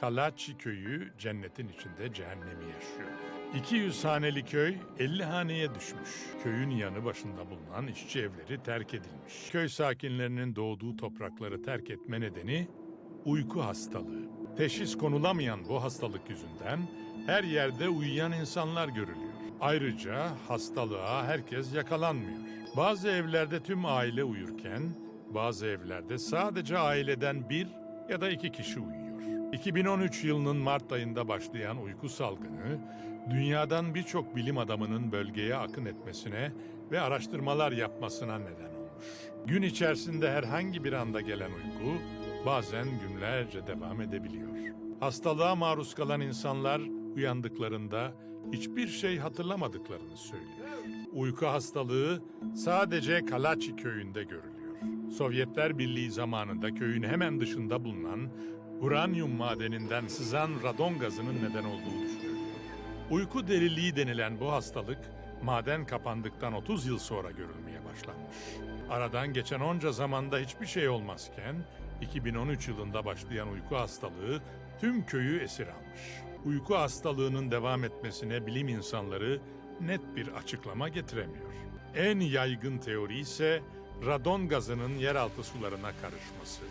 Kalaçi köyü cennetin içinde cehennemi yaşıyor. 200 haneli köy 50 haneye düşmüş. Köyün yanı başında bulunan işçi evleri terk edilmiş. Köy sakinlerinin doğduğu toprakları terk etme nedeni uyku hastalığı. Teşhis konulamayan bu hastalık yüzünden her yerde uyuyan insanlar görülüyor. Ayrıca hastalığa herkes yakalanmıyor. Bazı evlerde tüm aile uyurken bazı evlerde sadece aileden bir ya da iki kişi uyuyor. 2013 yılının Mart ayında başlayan uyku salgını, dünyadan birçok bilim adamının bölgeye akın etmesine ve araştırmalar yapmasına neden olmuş. Gün içerisinde herhangi bir anda gelen uyku, bazen günlerce devam edebiliyor. Hastalığa maruz kalan insanlar uyandıklarında hiçbir şey hatırlamadıklarını söylüyor. Uyku hastalığı sadece Kalaçi köyünde görülüyor. Sovyetler Birliği zamanında köyün hemen dışında bulunan uranyum madeninden sızan radon gazının neden olduğu düşünülüyor. Uyku deliliği denilen bu hastalık maden kapandıktan 30 yıl sonra görülmeye başlanmış. Aradan geçen onca zamanda hiçbir şey olmazken 2013 yılında başlayan uyku hastalığı tüm köyü esir almış. Uyku hastalığının devam etmesine bilim insanları net bir açıklama getiremiyor. En yaygın teori ise radon gazının yeraltı sularına karışması.